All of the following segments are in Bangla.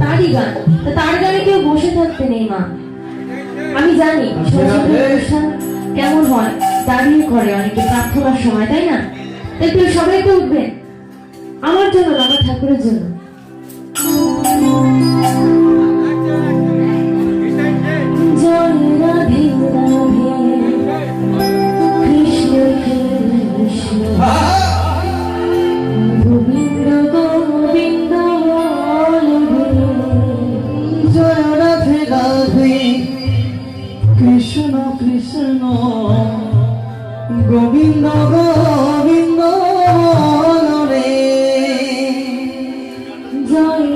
তারই গান। তার গানে কেউ বসে থাকতে নেই, মা। আমি জানি, সরস্বতী অনুষ্ঠান কেমন হয়, দাঁড়িয়ে করে অনেকে প্রার্থনার সময়, তাই না? তাই সবাই তো উঠবেন। আমার জন্য আমার ঠাকুরের জন্য জয় রাধে রাধে কৃষ্ণ কৃষ্ণ গোবিন্দ গোবিন্দ জয় রাধে রাধে কৃষ্ণ কৃষ্ণ গোবিন্দ গোবিন্দ জয়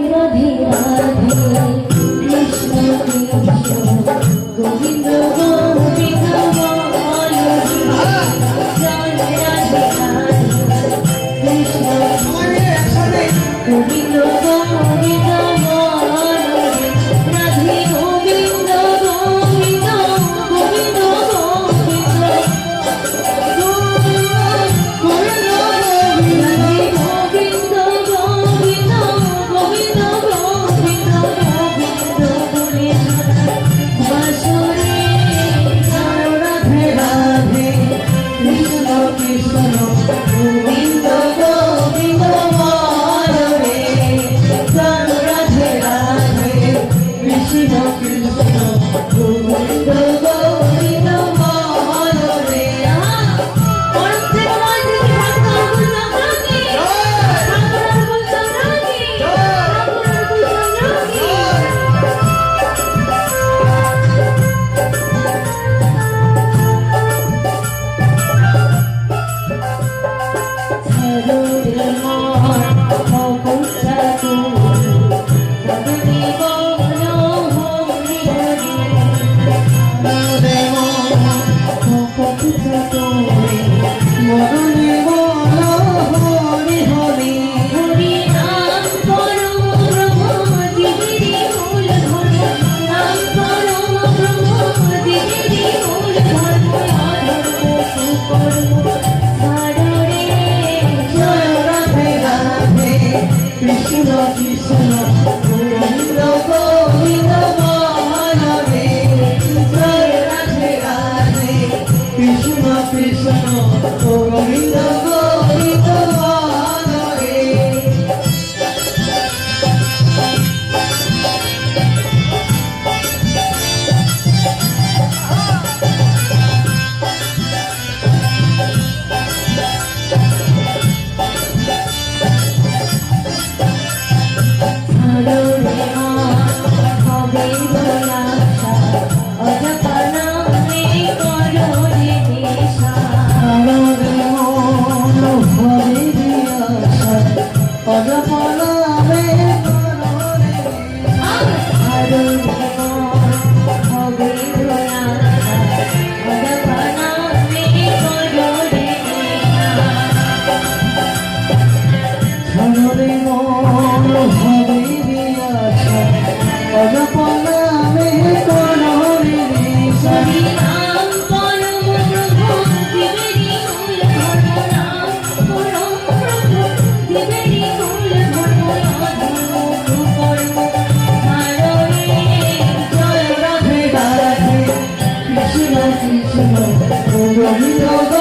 You.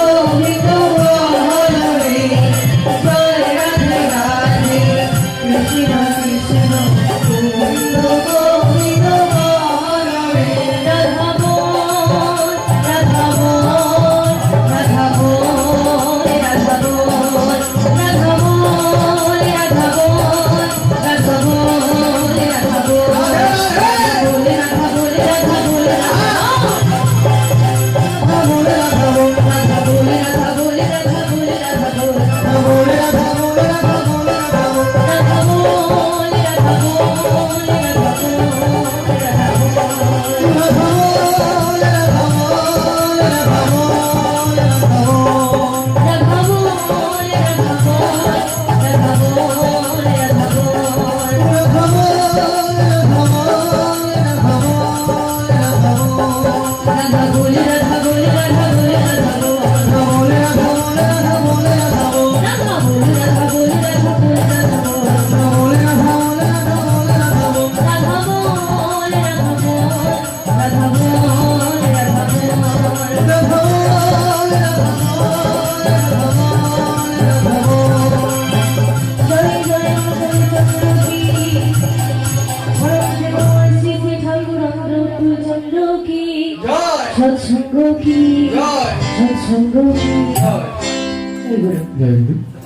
সৎসঙ্গ কি জয় সৎসঙ্গ কি জয় এই গুরু জয় গুরু